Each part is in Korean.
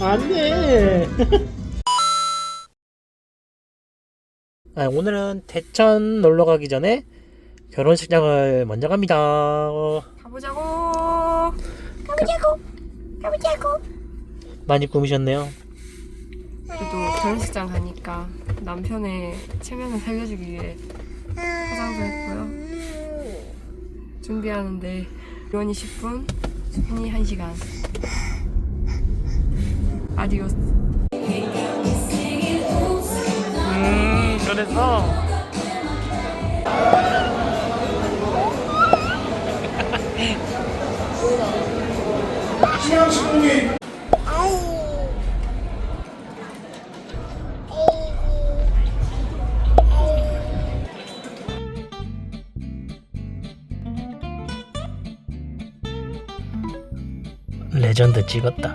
안돼. 아, 오늘은 대천 놀러 가기 전에 결혼식장을 먼저 갑니다. 어, 가보자고. 가보자고. 가보자고. 많이 꾸미셨네요. 그래도 결혼식장 가니까 남편의 체면을 살려주기 위해 화장도 했고요. 준비하는데 요원이 10분, 수빈이 1시간. 아디오스. 음, 그래서 레전드 찍었다.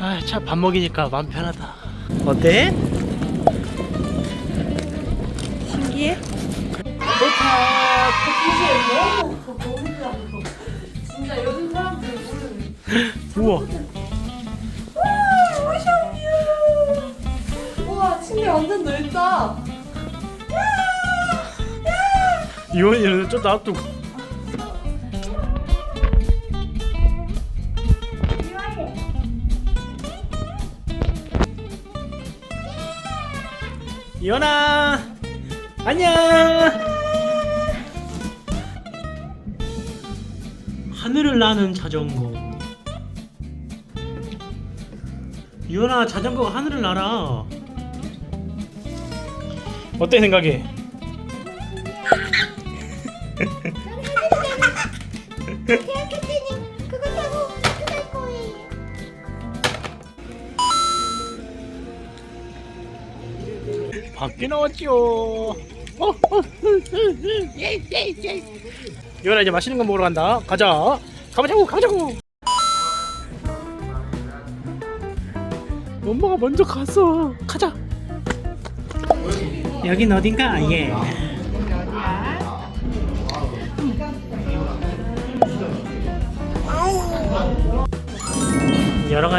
아, 차 밥 먹이니까 마음 편하다. 어때? 신기해? 진짜 요즘 사람들 모르는. 우와. 우와, 침대 완전 넓다. 이원이는 좀 놔두고. 이원아, 안녕. 하늘을 나는 자전거. 이원아, 자전거가 하늘을 날아. 어때 생각해? 대학교 때는 그거 타고 학교 갈 거예요. 밖에 나왔죠. 어, 어, 이거나 이제 맛있는 거 먹으러 간다. 가자. 가보자고, 가보자고. 엄마가 먼저 갔어. 가자. 여긴 어딘가? 예.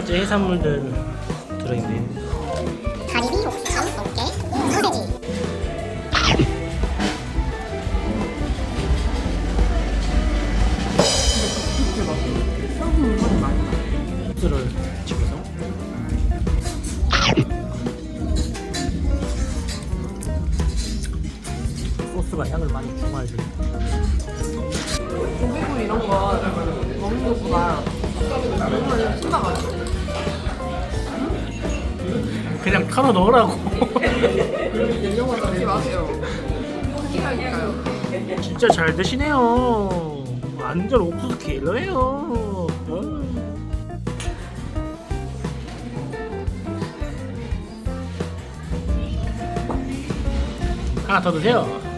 해산물들 들어있네. 다 털어 넣으라고. 진짜 잘 드시네요 완전 옥수수 킬러예요 어. 하나 더 드세요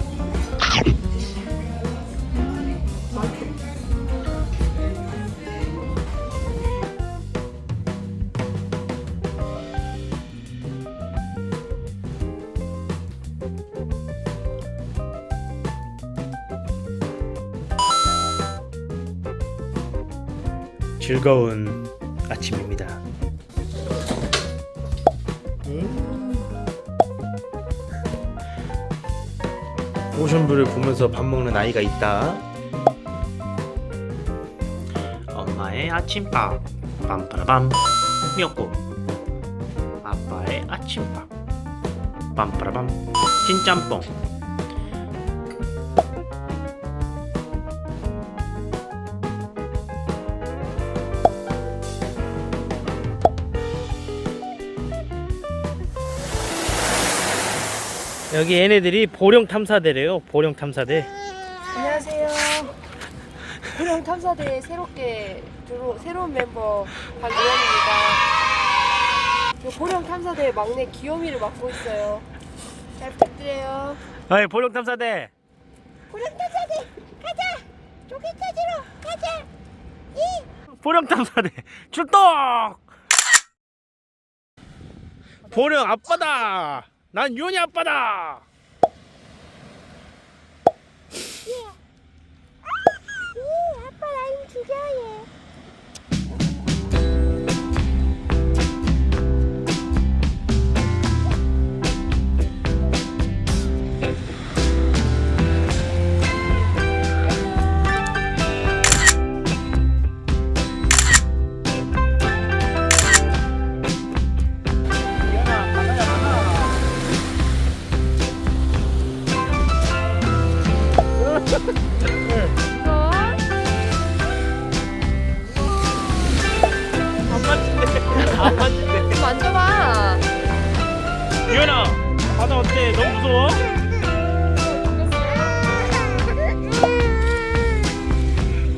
즐거운 아침입니다. 오션뷰를 보면서 밥 먹는 아이가 있다. 엄마의 아침밥. 빰빠라밤. 미역국. 아빠의 아침밥. 빰빠라밤. 찐짬뽕 여기 얘네들이 보령 탐사대래요. 보령 탐사대. 안녕하세요. 고령 탐사대에 새롭게 들어 새로운 멤버 박유연입니다. 저 고령 탐사대 막내 기요미를 맡고 있어요. 잘 부탁드려요. 아이 보령 탐사대. 고령 타자대 가자. 조개 찾으러 가자. 보령 탐사대 출동. 보령 앞바다. 난 유언이 아빠다. 예, 아빠 라임 죽여 얘.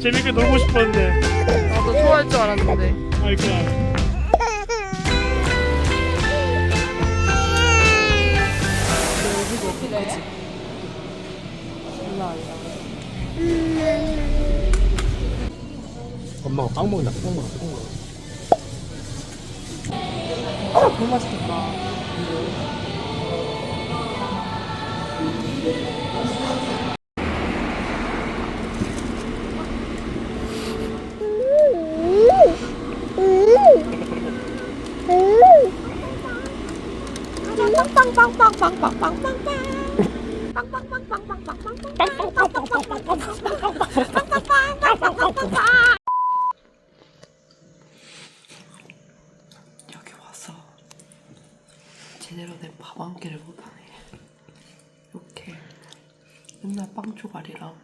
재밌게 놀고 싶었는데. 나도 좋아할 줄 알았는데. 아이고. 엄마가 빵 먹는다. 빵 먹어. 빵 먹어. 너무 맛있겠다. 여기 와서 제대로 된 밥 한 끼를 못하네. 이렇게 맨날 빵 조각이랑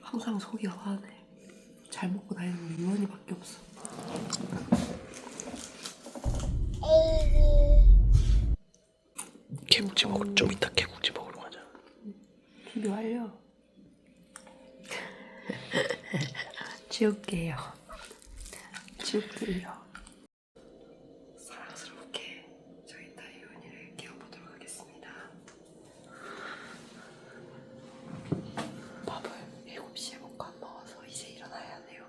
항상 속이 화내. 잘 먹고 다니는 유언이밖에 없어. 개국지 먹으러 좀 이따 개국지 먹으러 가자. 준비 완료. 지울게요. 지울게요. 사랑스럽게 저희 딸 유언이를 깨워보도록 하겠습니다. 밥을 7시에 먹고 안 먹어서 이제 일어나야 돼요.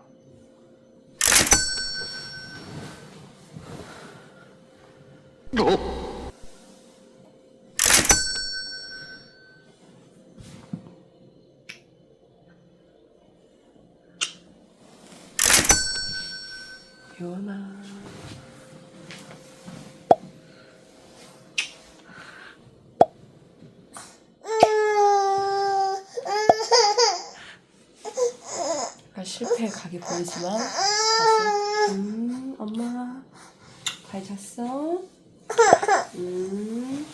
유언아. 약간 각이 보이지만 다시 음 엄마. 잘 잤어? 음.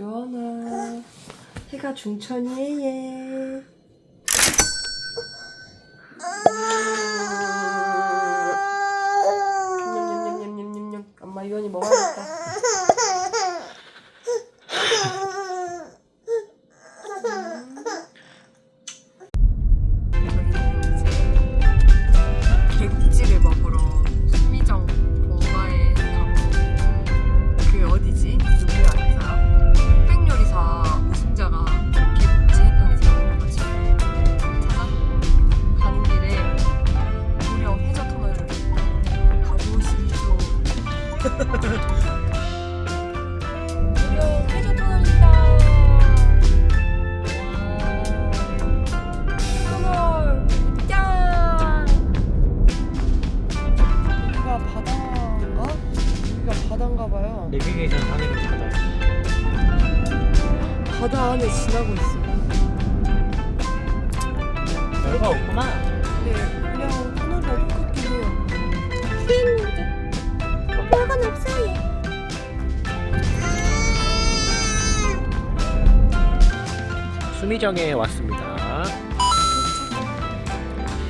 요원아 해가 중천이에 얘 냠냠냠냠냠냠 엄마 유원이 먹어야겠다 바다 안에 지나고 있어. 별거 없구만. 네, 그냥 터널이랑 똑같긴 해요. 별건 없어요. 수미정에 왔습니다.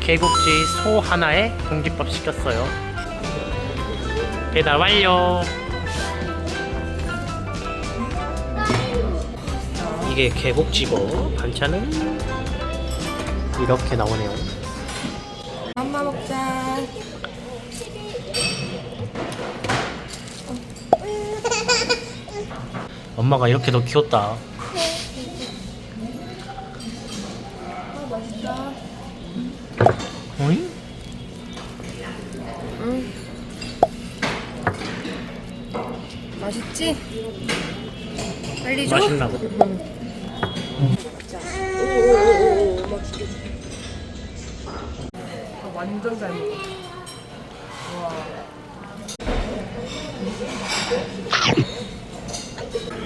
개국지 소 하나에 공깃밥 시켰어요. 배달 완료. 이게 개국지고 반찬은 이렇게 나오네요. 엄마 먹자. 엄마가 이렇게 더. 어이? 응. 맛있지? 빨리 줘. 맛있나 보. 오 완전 잘 먹어. 와.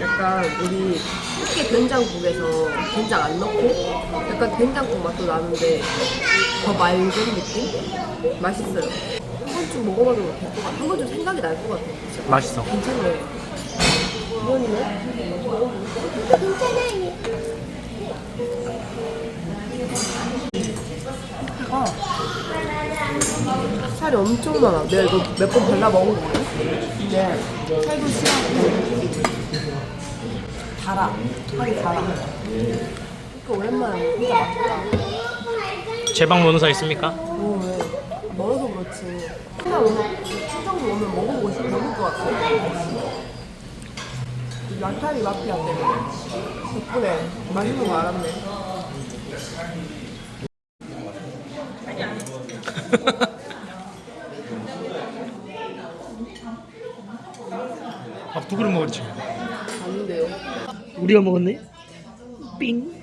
약간 우리 꽃게 된장국에서 된장 안 넣고 약간 된장국 맛도 나는데 더 맑은 느낌? 맛있어요. 한 번쯤 먹어봐도 될 것 같아. 한 번쯤 생각이 날 것 같아. 진짜. 맛있어. 괜찮아요. 이건이네? 괜찮아요. 살이 엄청 많아. 내가 이거 몇 번 발라 먹어볼게. 근데 살도 싫어하고 달아. 살이 달아. 그러니까 오랜만에 맛있다. 제방 변호사 있습니까? 오, 왜? 멀어서 그렇지. 오면, 친정도 오면 먹어보고 싶어. 먹을 것 같아. 나탈이 마피아 때문에. 덕분에 맛있는 거 알았네. 두 그릇 먹었지. 봤는데요. 우리가 먹었네. 삥.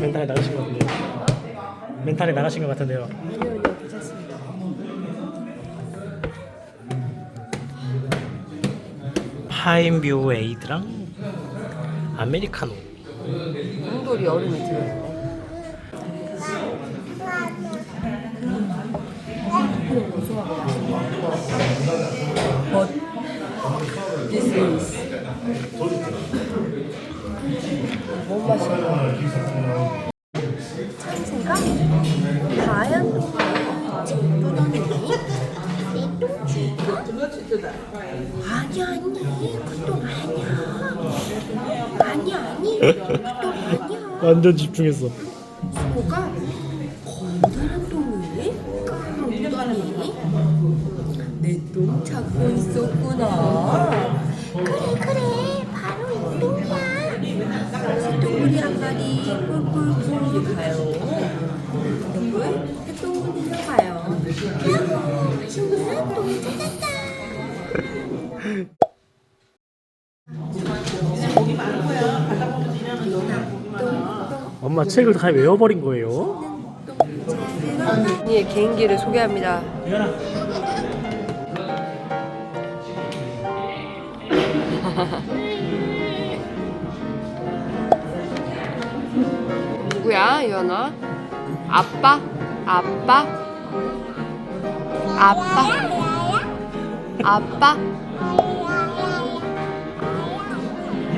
멘탈에 나가신 것 같은데요. 멘탈에 나가신 것 같은데요. 파인뷰 에이드랑 아메리카노. 곰돌이 얼음이 들어있네. This is 뭔 맛이야? 아니 아니. 그똥 아니야. 아니 아니. 그똥 아니야. 완전 집중했어. 뭐가? 커다란 똥을 까먹다니 내똥 찾고 있었구나. 그래 그래. 바로 이 똥이야. 똥구리 한 마리 꿀꿀꿀 가요. 똥굴 똥구리 가요. 맛있는 똥 찾았다 엄마 책을 다 외워버린 거예요? 언니의 개인기를 소개합니다. 누구야, 유연아? 아빠? 아빠? 아빠? 아빠?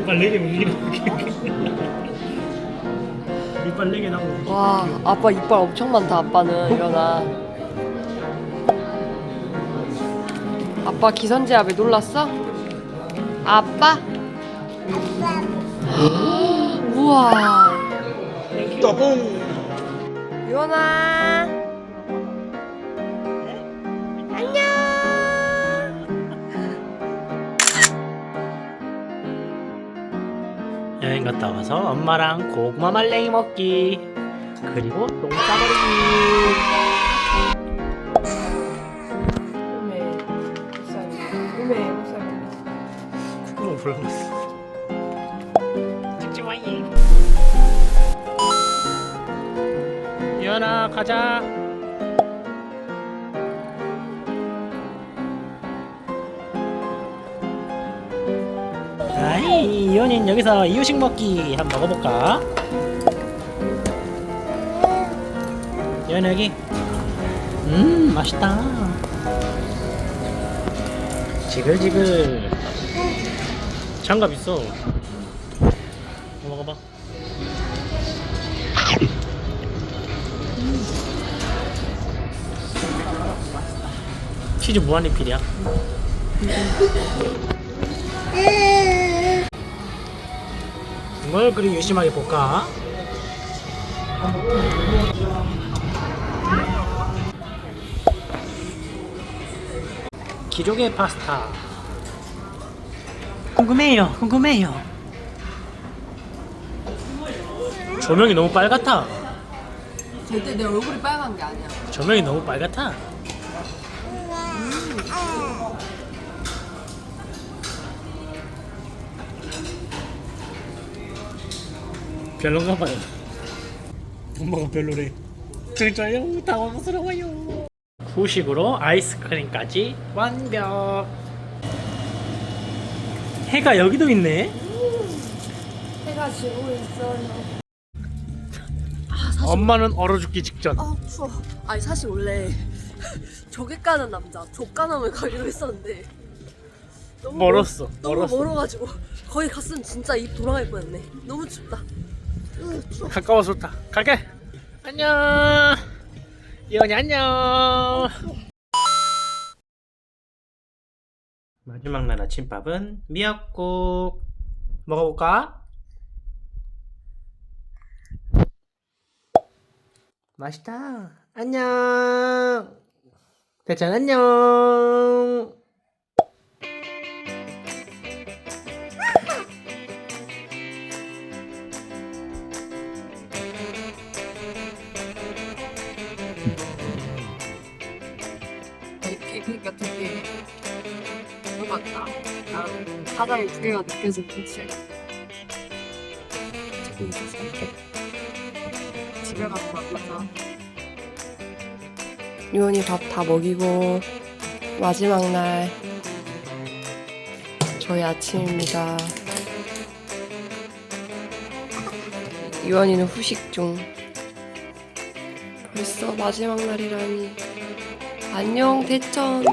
이빨 네개 움직이는 이빨 네개 나고 와, 아빠 이빨 엄청 많다, 아빠는, 유연아. 아빠 기선제압에 놀랐어? 아빠? 우와. 떠봉 유연아. 여행 갔다 와서 엄마랑 고구마 말랭이 먹기. 그리고 똥 싸버리기. 찍지 마이. 유연아 가자 이 이현인 여기서 이유식 먹기 한번 먹어볼까? 이현 여기. 음 맛있다. 지글지글. 장갑 있어. 먹어봐. 치즈 무한리필이야 뭘 그리 유심하게 볼까? 기족의 파스타 궁금해요 궁금해요 조명이 너무 빨갛다 절대 내 얼굴이 빨간 게 아니야. 조명이 너무 빨갛다 별론가 봐요 엄마가 별로래 진짜요? 당황스러워요 후식으로 아이스크림까지 완벽 해가 여기도 있네 해가 지고 있어요. 엄마는 얼어 죽기 직전 아 추워. 아니 사실 원래 저기 까는 남자 족가남을 가기로 했었는데 너무 멀었어, 멀- 너무 멀었어. 멀어가지고 거기 갔으면 진짜 입 돌아갈 뻔했네. 너무 춥다. 가까워서 좋다. 갈게. 안녕. 이원이 안녕. 마지막 날 아침밥은 미역국. 먹어볼까? 맛있다. 안녕. 대찬 안녕 바다의 두 개가 느껴지는. 지금 이제 이렇게 집에 가서 만나자. 유원이 밥 다 먹이고 마지막 날 저희 아침입니다. 유원이는 후식 중. 벌써 마지막 날이라니. 안녕 대천.